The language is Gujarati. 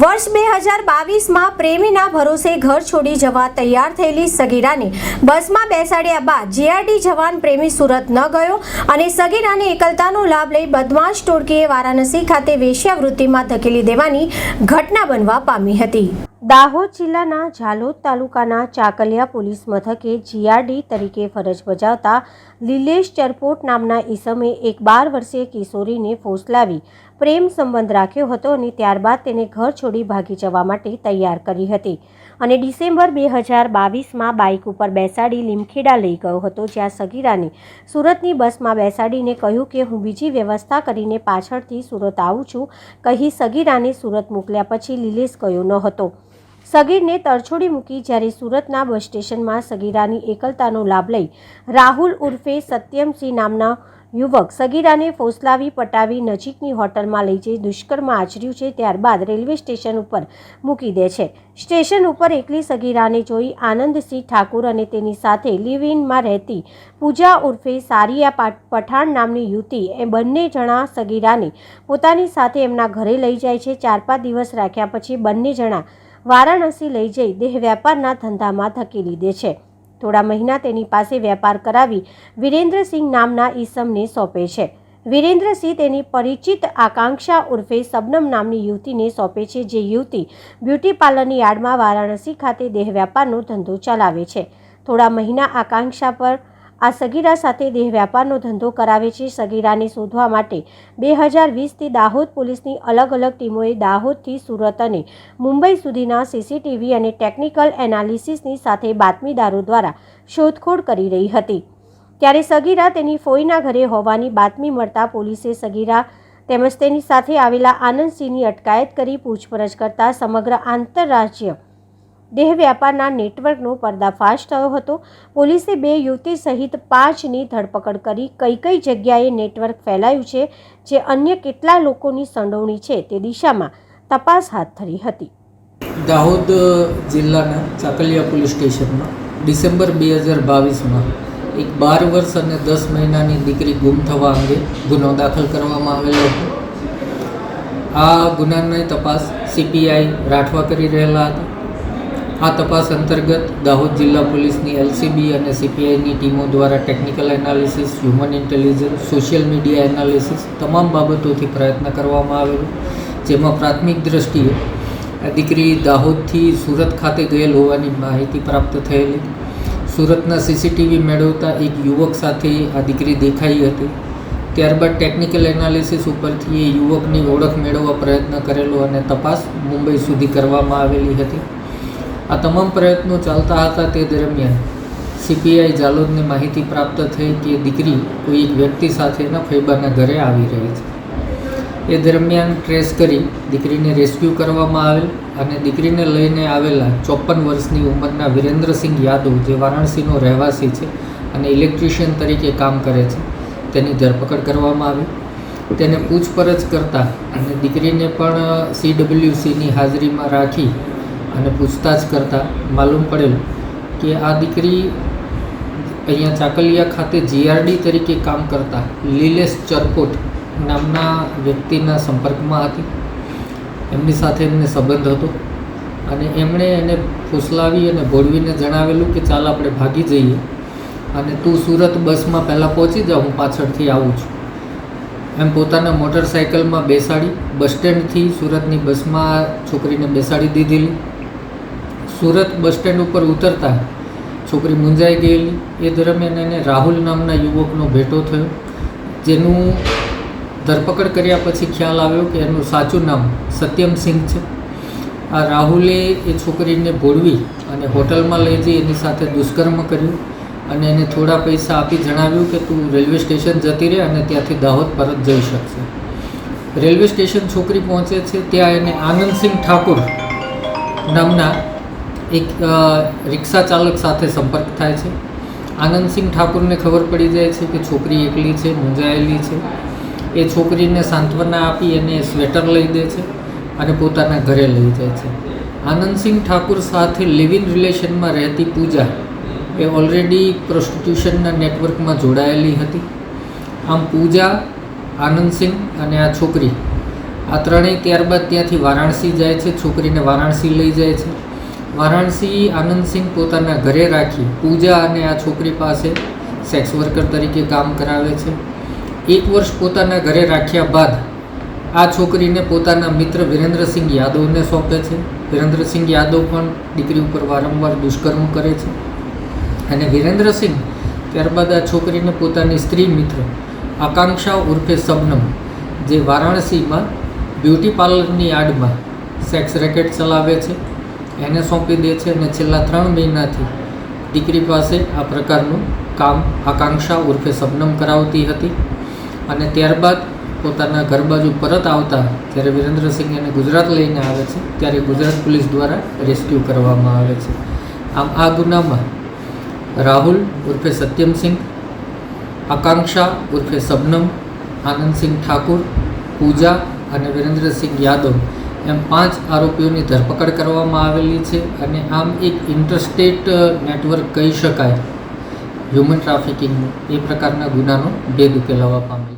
વર્ષ બે હજાર બાવીસમાં પ્રેમીના ભરોસે ઘર છોડી જવા તૈયાર થયેલી સગીરાને બસમાં બેસાડ્યા બાદ જીઆરડી જવાન પ્રેમી સુરત ન ગયો અને સગીરાને એકલતાનો લાભ લઈ બદમાશ ટોળકીએ વારાણસી ખાતે વેશ્યાવૃત્તિમાં ધકેલી દેવાની ઘટના બનવા પામી હતી. દાહોદ જિલ્લાના ઝાલોદ તાલુકાના ચાકલિયા પોલીસ મથકે જીઆરડી તરીકે ફરજ બજાવતા લીલેશ ચરપોટ નામના ઈસમે એક બાર વર્ષીય કિશોરીને ફોસલાવી પ્રેમ સંબંધ રાખ્યો હતો અને ત્યારબાદ તેને ઘર છોડી ભાગી જવા માટે તૈયાર કરી હતી. અને ડિસેમ્બર બે હજાર બાવીસમાં બાઇક ઉપર બેસાડી લીમખેડા લઈ ગયો હતો, જ્યાં સગીરાને સુરતની બસમાં બેસાડીને કહ્યું કે, હું બીજી વ્યવસ્થા કરીને પાછળથી સુરત આવું છું, કહી સગીરાને સુરત મોકલ્યા પછી લીલેશ ગયો ન હતો. સગીરને તરછોડી મૂકી જ્યારે સુરતના બસ સ્ટેશનમાં સગીરાની એકલતાનો લાભ લઈ રાહુલ ઉર્ફે સત્યમસિંહ નામના યુવક સગીરાને ફોસલાવી પટાવી નજીકની હોટલમાં લઈ જઈ દુષ્કર્મ આચર્યું છે, ત્યારબાદ રેલવે સ્ટેશન ઉપર મૂકી દે છે. સ્ટેશન ઉપર એકલી સગીરાને જોઈ આનંદસિંહ ઠાકુર અને તેની સાથે લિવ ઇનમાં રહેતી પૂજા ઉર્ફે સારિયા પઠાણ નામની યુવતી એ બંને જણા સગીરાને પોતાની સાથે એમના ઘરે લઈ જાય છે. ચાર પાંચ દિવસ રાખ્યા પછી બંને જણા વારાણસી લઈ જઈ દેહ વેપારના ધંધામાં ધકેલી દે છે. થોડા મહિના તેની પાસે વેપાર કરાવી વિરેન્દ્રસિંહ નામના ઈસમને સોંપે છે. વિરેન્દ્રસિંહ તેની પરિચિત આકાંક્ષા ઉર્ફે સબનમ નામની યુવતીને સોંપે છે, જે યુવતી બ્યુટી પાર્લરની યાર્ડમાં વારાણસી ખાતે દેહ વેપારનો ધંધો ચલાવે છે. થોડા મહિના આકાંક્ષા પર આ સગીરા સાથે દેહ વ્યાપારનો ધંધો કરાવે છે. સગીરાને શોધવા માટે બે હજાર વીસથી દાહોદ પોલીસની અલગ અલગ ટીમોએ દાહોદથી સુરત અને મુંબઈ સુધીના સીસીટીવી અને ટેકનિકલ એનાલિસિસની સાથે બાતમીદારો દ્વારા શોધખોળ કરી રહી હતી. ત્યારે સગીરા તેની ફોઈના ઘરે હોવાની બાતમી મળતા પોલીસે સગીરા તેમજ તેની સાથે આવેલા આનંદસિંહની અટકાયત કરી પૂછપરછ કરતા સમગ્ર આંતરરાજ્ય દેહ વ્યાપારના નેટવર્કનો પર્દાફાશ થયો હતો. પોલીસે બે યુવતી સહિત પાંચની ધરપકડ કરી કઈ કઈ જગ્યાએ નેટવર્ક ફેલાયું છે, જે અન્ય કેટલા લોકોની સંડોવણી છે તે દિશામાં તપાસ હાથ ધરી હતી. દાહોદ જિલ્લાના ચાકલિયા પોલીસ સ્ટેશનમાં ડિસેમ્બર બે હજાર બાવીસમાં એક બાર વર્ષ અને દસ મહિનાની દીકરી ગુમ થવા અંગે ગુનો દાખલ કરવામાં આવેલો હતો. આ ગુનાની તપાસ સીપીઆઈ રાઠવા કરી રહેલા હતા. આ તપાસ અંતર્ગત દાહોદ જિલ્લા પોલીસની એલસીબી અને સીપીઆઈની ટીમો દ્વારા technical analysis, human intelligence, social media analysis તમામ બાબતોથી પ્રયત્ન કરવામાં આવેલો. જેમાં પ્રાથમિક દ્રષ્ટિએ આ દીકરી દાહોદથી સુરત ખાતે ગયેલ હોવાની માહિતી પ્રાપ્ત થયેલી. સુરતના સીસીટીવી મેળવતા એક યુવક સાથે આ દીકરી દેખાઈ હતી. ત્યારબાદ ટેકનિકલ એનાલિસિસ ઉપરથી એ યુવકની ઓળખ મેળવવા પ્રયત્ન કરેલો અને તપાસ મુંબઈ સુધી કરવામાં આવેલી હતી. આ તમામ પ્રયત્નો ચાલતા હતા તે દરમિયાન સીપીઆઈ જાલોદને માહિતી પ્રાપ્ત થઈ કે દીકરી કોઈ એક વ્યક્તિ સાથેના ફૈબાના ઘરે આવી રહી છે. એ દરમિયાન ટ્રેસ કરી દીકરીને રેસ્ક્યુ કરવામાં આવેલ અને દીકરીને લઈને આવેલા ચોપન વર્ષની ઉંમરના વિરેન્દ્રસિંહ યાદવ, જે વારાણસીનો રહેવાસી છે અને ઇલેક્ટ્રિશિયન તરીકે કામ કરે છે, તેની ધરપકડ કરવામાં આવી. તેને પૂછપરછ કરતા અને દીકરીને પણ સીડબ્લ્યુસીની હાજરીમાં રાખી અને પૂછતાછ કરતાં માલુમ પડેલ કે આ દીકરી અહીંયા ચાકલિયા ખાતે જીઆરડી તરીકે કામ કરતા લીલેશ ચરકોટ નામના વ્યક્તિના સંપર્કમાં હતી. એમની સાથે એમને સંબંધ હતો અને એમણે એને ફૂસલાવી અને ભોળવીને જણાવેલું કે ચાલ આપણે ભાગી જઈએ અને તું સુરત બસમાં પહેલાં પહોંચી જા, હું પાછળથી આવું છું. એમ પોતાના મોટરસાઇકલમાં બેસાડી બસ સ્ટેન્ડથી સુરતની બસમાં છોકરીને બેસાડી દીધેલી. સુરત બસ સ્ટેન્ડ ઉપર ઉતરતા છોકરી મૂંઝાઈ ગયેલી. એ દરમિયાન એને રાહુલ નામના યુવકનો ભેટો થયો, જેનું ધરપકડ કર્યા પછી ખ્યાલ આવ્યો કે એનું સાચું નામ સત્યમસિંહ છે. આ રાહુલે એ છોકરીને ભોળવી અને હોટલમાં લઈ જઈ એની સાથે દુષ્કર્મ કર્યું અને એને થોડા પૈસા આપી જણાવ્યું કે તું રેલવે સ્ટેશન જતી રહે અને ત્યાંથી દાહોદ પરત જઈ શકશે. રેલવે સ્ટેશન છોકરી પહોંચે છે, ત્યાં એને આનંદસિંહ ઠાકુર નામના એક રિક્ષા ચાલક સાથે સંપર્ક થાય છે. આનંદસિંહ ઠાકુરને ખબર પડી જાય છે કે છોકરી એકલી છે, મૂંઝાયેલી છે. એ છોકરીને સાંત્વના આપી એને સ્વેટર લઈ દે છે અને પોતાના ઘરે લઈ જાય છે. આનંદસિંહ ઠાકુર સાથે લિવ ઇન રિલેશનમાં રહેતી પૂજા એ ઓલરેડી પ્રોસ્ટિટ્યુશનના નેટવર્કમાં જોડાયેલી હતી. આમ પૂજા, આનંદસિંહ અને આ છોકરી આ ત્રણેય ત્યારબાદ ત્યાંથી વારાણસી જાય છે, છોકરીને વારાણસી લઈ જાય છે. વારાણસી આનંદસિંહ પોતાના ઘરે રાખી પૂજા અને આ છોકરી પાસે સેક્સ વર્કર તરીકે કામ કરાવે છે. એક વર્ષ પોતાના ઘરે રાખ્યા બાદ આ છોકરીને પોતાના મિત્ર વિરેન્દ્રસિંહ યાદવને સોંપે છે. વિરેન્દ્રસિંહ યાદવ પણ દીકરી ઉપર વારંવાર દુષ્કર્મ કરે છે. અને વિરેન્દ્રસિંહ ત્યારબાદ આ છોકરીને પોતાની સ્ત્રી મિત્ર આકાંક્ષા ઉર્ફે સબનમ, જે વારાણસીમાં બ્યુટી પાર્લરની આડમાં સેક્સ રેકેટ ચલાવે છે. એને સોંપી દે છે અને છેલ્લા ત્રણ મહિનાથી દીકરી પાસે આ પ્રકારનું કામ આકાંક્ષા ઉર્ફે સબનમ કરાવતી હતી અને ત્યારબાદ પોતાના ઘર બાજુ પરત આવતા જ્યારે વિરેન્દ્રસિંહ એને ગુજરાત લઈને આવે છે, ત્યારે ગુજરાત પોલીસ દ્વારા રેસ્ક્યુ કરવામાં આવે છે. આમ આ ગુનામાં રાહુલ ઉર્ફે સત્યમસિંહ, આકાંક્ષા ઉર્ફે સબનમ, આનંદસિંહ ઠાકુર, પૂજા અને વિરેન્દ્રસિંહ યાદવ એમ પાંચ આરોપીઓની ધરપકડ કરવામાં આવેલી છે અને આમ એક ઇન્ટરસ્ટેટ નેટવર્ક કહી શકાય. હ્યુમન ટ્રાફિકિંગનું એ પ્રકારના ગુનાનો ભેદ ઉકેલાવા પામેલ